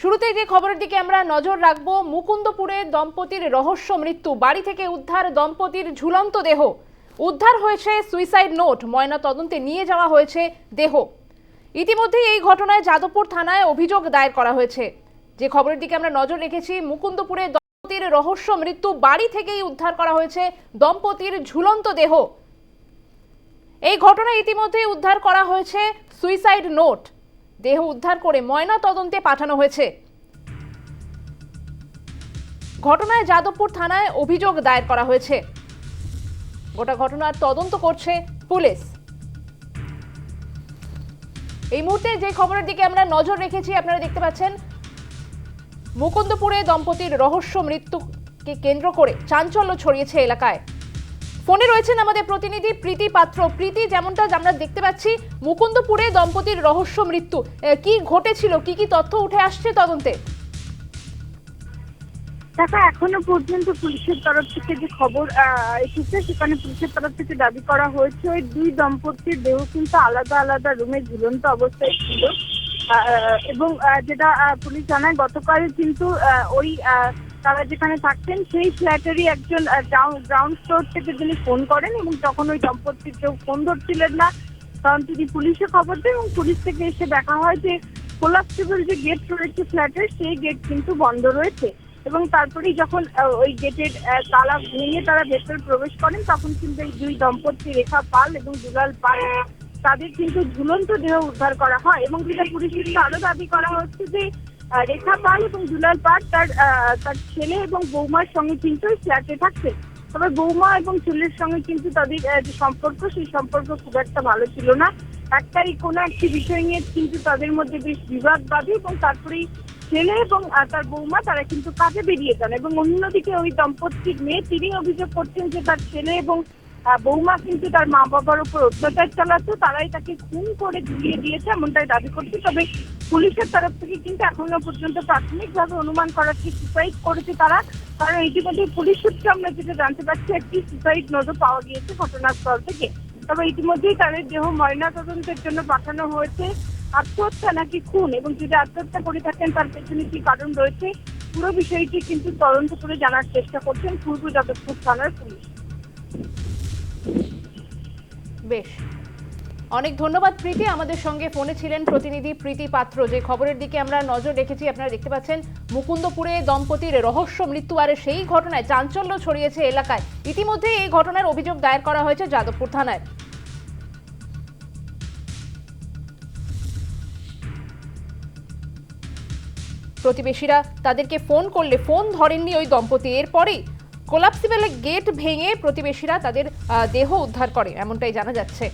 শুরুতে যে খবরের দিকে আমরা নজর রাখব। মুকুন্দপুরে দম্পতির রহস্য মৃত্যু, বাড়ি থেকে উদ্ধার দম্পতির ঝুলন্ত দেহ। উদ্ধার হয়েছে সুইসাইড নোট ময়না তদন্তে নিয়ে যাওয়া হয়েছে দেহ। ইতিমধ্যেই এই ঘটনায় যাদবপুর থানায় অভিযোগ দায়ের করা হয়েছে। যে খবরের দিকে আমরা নজর রেখেছি, মুকুন্দপুরে দম্পতির রহস্য মৃত্যু, বাড়ি থেকেই উদ্ধার করা হয়েছে দম্পতির ঝুলন্ত দেহ। এই ঘটনায় ইতিমধ্যেই উদ্ধার করা হয়েছে সুইসাইড নোট। দেহ উদ্ধার করে ময়না তদন্তে পাঠানো হয়েছে। ঘটনায় যাদবপুর থানায় অভিযোগ দায়ের করা হয়েছে। গোটা ঘটনার তদন্ত করছে পুলিশ। এই মুহূর্তে যে খবরের দিকে আমরা নজর রেখেছি, আপনারা দেখতে পাচ্ছেন, মুকুন্দপুরে দম্পতির রহস্য মৃত্যুকে কেন্দ্র করে চাঞ্চল্য ছড়িয়েছে এলাকায়। ফোনে রয়েছেন আমাদের প্রতিনিধি প্রীতি পাত্র। প্রীতি, যেমনটা আমরা দেখতে পাচ্ছি, মুকুন্দপুরে দম্পতির রহস্য মৃত্যু। কি ঘটেছিল? কি কি তথ্য উঠে আসছে তদন্তে? দেখো, এখনও পর্যন্ত পুলিশের তরফ থেকে যে খবর এসেছে, সেখানে পুলিশের তরফ থেকে দাবি করা হয়েছে, ওই দুই দম্পতির দেহ কিন্তু আলাদা আলাদা রুমে ঝুলন্ত অবস্থায় ছিল। এবং যেটা পুলিশ জানায় গতকাল কিন্তু ওই তারা যেখানে থাকতেন, সেই ফ্ল্যাটেরই একজন গ্রাউন্ড ফ্লোর থেকে তিনি ফোন করেন এবং তখন ওই দম্পতির কেউ ফোন ধরছিলেন না। তখন তিনি পুলিশে খবর দেন এবং পুলিশ থেকে এসে দেখা হয় যে কোলাপসিবল যে গেট রয়েছে ফ্ল্যাটের সেই গেট কিন্তু বন্ধ রয়েছে। এবং তারপরেই যখন ওই গেটের তালা ভেঙে তারা ভেতরে প্রবেশ করেন, তখন কিন্তু এই দুই দম্পতি রেখা পাল এবং দুলাল পাল, তাদের কিন্তু ঝুলন্ত দেহ উদ্ধার করা হয়। এবং যেটা পুলিশের আরও দাবি করা হচ্ছে যে রেখা পাল এবং দুলাল পাল তার তার ছেলে এবং বৌমার সঙ্গে কিন্তু ফ্ল্যাটে থাকছে তবে বৌমা এবং ছেলের সঙ্গে কিন্তু তাদের যে সম্পর্ক, সেই সম্পর্ক খুব একটা ভালো ছিল না। একটাই কোনো একটি বিষয় নিয়ে কিন্তু তাদের মধ্যে বেশ বিবাদ এবং তারপরেই ছেলে এবং তার বৌমা তারা কিন্তু কাজে বেরিয়ে যান এবং অন্যদিকে ওই দম্পতির মেয়ে তিনি অভিযোগ করছেন যে তার ছেলে এবং বৌমা কিন্তু তার মা বাবার উপর অত্যাচার চালাচ্ছে তারাই তাকে খুন করে ঝুলিয়ে দিয়েছে, এমনটাই দাবি করছে। তবে পুলিশের তরফ থেকে কিন্তু এখনও পর্যন্ত প্রাথমিকভাবে অনুমান করা হচ্ছে সুসাইড করেছে তারা, কারণ ইতিমধ্যে পুলিশ সূত্রে আমরা যেটা জানতে পারছি, একটি সুসাইড নোটও পাওয়া গিয়েছে ঘটনাস্থল থেকে। তবে ইতিমধ্যেই তাদের দেহ ময়না তদন্তের জন্য পাঠানো হয়েছে। আত্মহত্যা নাকি খুন এবং যদি আত্মহত্যা করে থাকেন, তার পেছনে কি কারণ রয়েছে? পুরো বিষয়টি কিন্তু তদন্ত করে জানার চেষ্টা করছেন পূর্ব যাদবপুর থানার পুলিশ। বেশ। অনেক ধন্যবাদ প্রীতি। আমাদের সঙ্গে ফোনে ছিলেন প্রতিনিধি প্রীতি পাত্র। যে খবরের দিকে আমরা নজর রেখেছি, আপনারা দেখতে পাচ্ছেন মুকুন্দপুরে দম্পতির রহস্য মৃত্যু আর সেই ঘটনায় চাঞ্চল্য ছড়িয়েছে এলাকায়। ইতিমধ্যে এই ঘটনার অভিযোগ দায়ের করা হয়েছে যাদবপুর থানায়। প্রতিবেশীরা তাদেরকে ফোন করলে ফোন ধরেননি ওই দম্পতি। এরপরেই কোলাপসিবেল গেট ভেঙে প্রতিবেশীরা তাদের দেহ উদ্ধার করে, এমনটাই জানা যাচ্ছে।